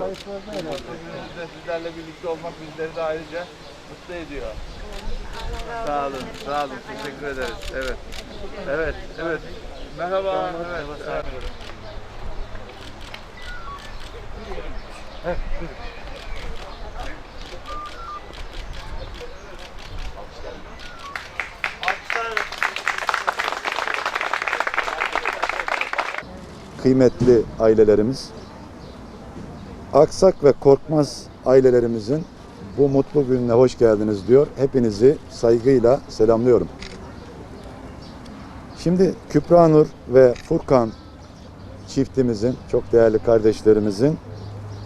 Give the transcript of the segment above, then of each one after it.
olsun. Bugünümüzde sizlerle birlikte olmak bizleri de ayrıca mutlu ediyor. Sağ olun, sağ olun. Teşekkür ederiz. Evet. Evet, evet. Merhaba. Evet. evet. kıymetli ailelerimiz, Aksak ve Korkmaz ailelerimizin bu mutlu gününe hoş geldiniz diyor. Hepinizi saygıyla selamlıyorum. Şimdi Kübra Nur ve Furkan çiftimizin, çok değerli kardeşlerimizin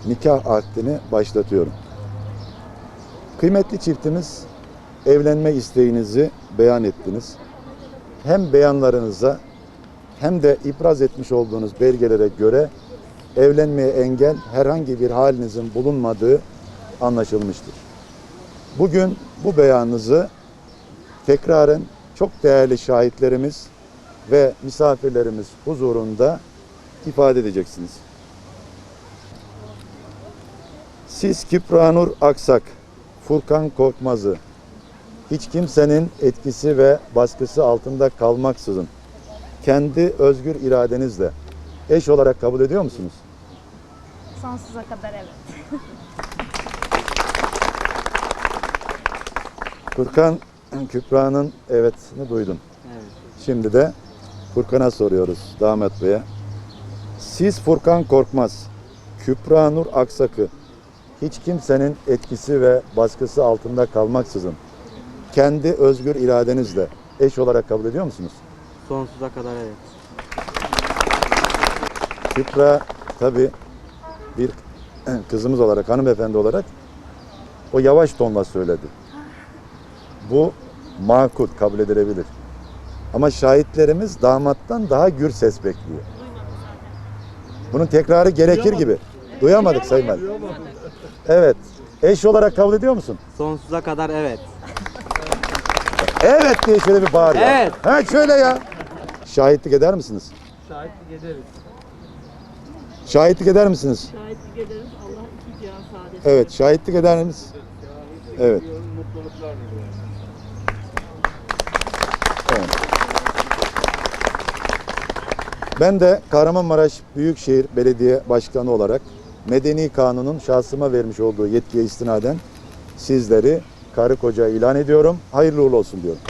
nikah akdini başlatıyorum. Kıymetli çiftimiz evlenme isteğinizi beyan ettiniz. Hem beyanlarınıza hem de ibraz etmiş olduğunuz belgelere göre evlenmeye engel herhangi bir halinizin bulunmadığı anlaşılmıştır. Bugün bu beyanınızı tekraren çok değerli şahitlerimiz ve misafirlerimiz huzurunda ifade edeceksiniz. Siz Kübranur Aksak, Furkan Korkmaz'ı hiç kimsenin etkisi ve baskısı altında kalmaksızın kendi özgür iradenizle eş olarak kabul ediyor musunuz? Sonsuza kadar evet. Furkan Kübra'nın evetini duydun. Şimdi de Furkan'a soruyoruz damat beye. Siz Furkan Korkmaz, Kübra Nur Aksak'ı hiç kimsenin etkisi ve baskısı altında kalmaksızın kendi özgür iradenizle eş olarak kabul ediyor musunuz? Sonsuza kadar evet. Kübra tabi bir kızımız olarak, hanımefendi olarak o yavaş tonla söyledi. Bu makul, kabul edilebilir. Ama şahitlerimiz damattan daha gür ses bekliyor. Bunun tekrarı gerekir gibi. Duyamadık Sayın Valim. Evet. Eş olarak kabul ediyor musun? Sonsuza kadar evet. Evet diye şöyle bir bağır ya. Evet. Ha şöyle ya. Şahitlik eder misiniz? Şahitlik ederiz. Şahitlik eder misiniz? Şahitlik ederiz. Allah iki cihan saadet. Evet, şahitlik eder misiniz? Evet. Mutluluklar diliyorum. Evet. Ben de Kahramanmaraş Büyükşehir Belediye Başkanı olarak Medeni Kanun'un şahsıma vermiş olduğu yetkiye istinaden sizleri karı koca ilan ediyorum. Hayırlı uğurlu olsun diyorum.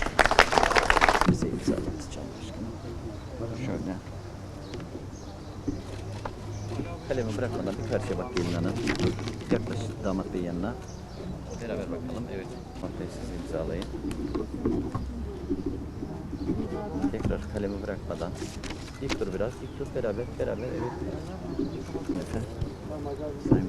Kalemi bırakmadan bir karşıya bak gelin hanım. Yaklaş damat bey yanına. Beraber bakalım. Evet. Damat bey siz imzalayın. Tekrar kalemi bırakmadan. Dik dur biraz. Dik dur beraber. Beraber evet. Efe. Sayın.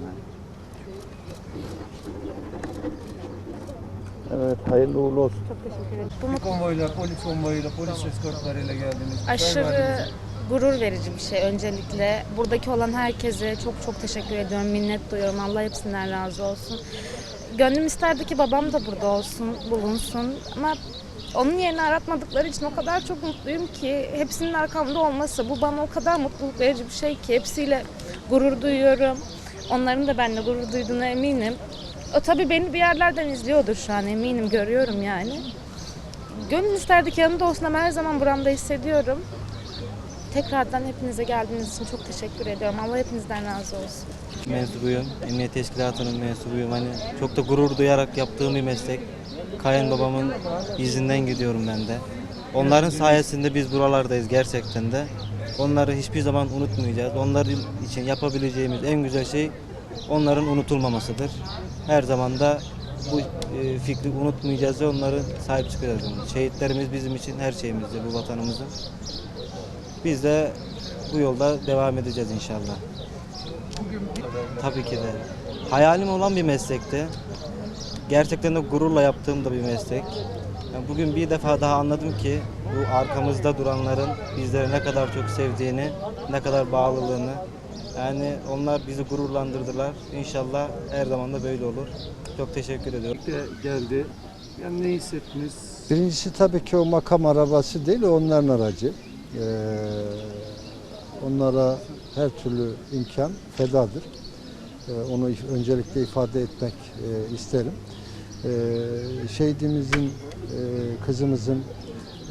Evet, hayırlı uğurlu olsun. Çok teşekkür ederim. Konvoyla, polis konvoyuyla, polis eskortlarıyla geldiniz. aşırı gurur verici bir şey öncelikle. Buradaki olan herkese çok çok teşekkür ediyorum. Minnet duyuyorum. Allah hepsinden razı olsun. Gönlüm isterdi ki babam da burada olsun, bulunsun. Ama onun yerini aratmadıkları için o kadar çok mutluyum ki hepsinin arkamda olması bu bana o kadar mutluluk verici bir şey ki hepsiyle gurur duyuyorum. Onların da benimle gurur duyduğuna eminim. O tabii beni bir yerlerden izliyordur şu an eminim görüyorum yani. Gönül isterdi ki yanımda olsun ama her zaman buramda hissediyorum. Tekrardan hepinize geldiğiniz için çok teşekkür ediyorum. Allah hepinizden razı olsun. Mensubuyum. Emniyet Teşkilatı'nın mensubuyum. Hani çok da gurur duyarak yaptığım bir meslek. Kayınbabamın izinden gidiyorum ben de. Onların sayesinde biz buralardayız gerçekten de. Onları hiçbir zaman unutmayacağız. Onlar için yapabileceğimiz en güzel şey onların unutulmamasıdır. Her zaman da bu e, fikri unutmayacağız ve onları sahip çıkacağız. Şehitlerimiz bizim için her şeyimizdir bu vatanımızın. Biz de bu yolda devam edeceğiz inşallah. Tabii ki de. Hayalim olan bir meslekti. Gerçekten de gururla yaptığım da bir meslek. Yani bugün bir defa daha anladım ki bu arkamızda duranların bizleri ne kadar çok sevdiğini, ne kadar bağlılığını. Yani onlar bizi gururlandırdılar. İnşallah her zaman da böyle olur. Çok teşekkür ediyorum. de geldi. Yani ne hissettiniz? Birincisi tabii ki o makam arabası değil, onların aracı. Ee, onlara her türlü imkan fedadır. E, onu öncelikle ifade etmek e, isterim. E, şehidimizin, kızımızın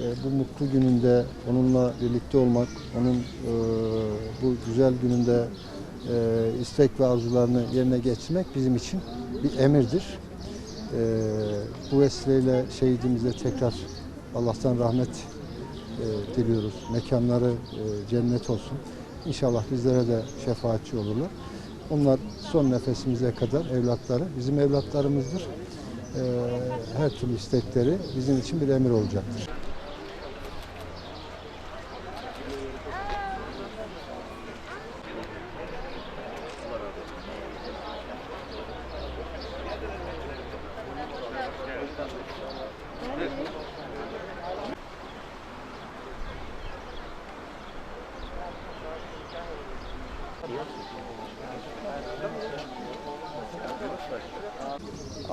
e, bu mutlu gününde onunla birlikte olmak, onun e, bu güzel gününde istek ve arzularını yerine getirmek bizim için bir emirdir. Bu vesileyle şehidimize tekrar Allah'tan rahmet e, diliyoruz. Mekanları e, cennet olsun. İnşallah bizlere de şefaatçi olurlar. Onlar son nefesimize kadar evlatları bizim evlatlarımızdır. E, her türlü istekleri bizim için bir emir olacaktır.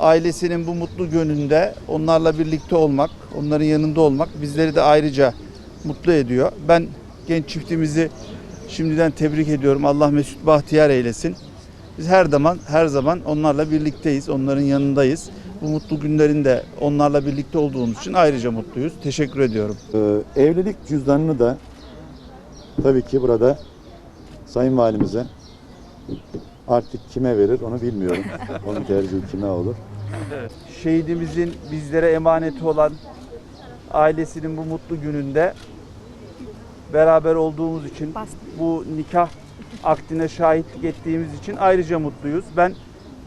Ailesinin bu mutlu gününde onlarla birlikte olmak, onların yanında olmak bizleri de ayrıca mutlu ediyor. Ben genç çiftimizi şimdiden tebrik ediyorum. Allah mesut bahtiyar eylesin. Biz her zaman her zaman onlarla birlikteyiz, onların yanındayız. Bu mutlu günlerinde onlarla birlikte olduğumuz için ayrıca mutluyuz. Teşekkür ediyorum. Ee, evlilik cüzdanını da tabii ki burada Sayın Valimize artık kime verir onu bilmiyorum. Onun tercihi kime olur. Şehidimizin bizlere emaneti olan ailesinin bu mutlu gününde beraber olduğumuz için bu nikah akdine şahitlik ettiğimiz için ayrıca mutluyuz. Ben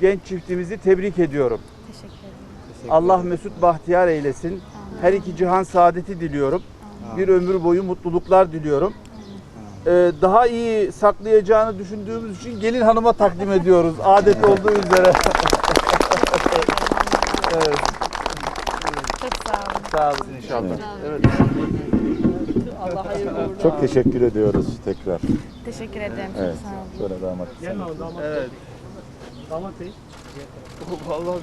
genç çiftimizi tebrik ediyorum. Teşekkür ederim. Allah mesut bahtiyar eylesin. Her iki cihan saadeti diliyorum. Bir ömür boyu mutluluklar diliyorum. Ee, daha iyi saklayacağını düşündüğümüz için gelin hanıma takdim ediyoruz. Adet olduğu üzere. evet, Çok sağ olun. sağ olun inşallah. Evet. Allah hayırlı uğurlu Çok teşekkür ediyoruz tekrar. Teşekkür ederim. Evet. Çok sağ olun. Şöyle damat. Evet. Damat Bey. Vallahi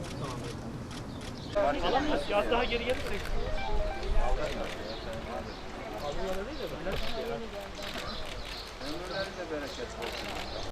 Biraz daha geri gel.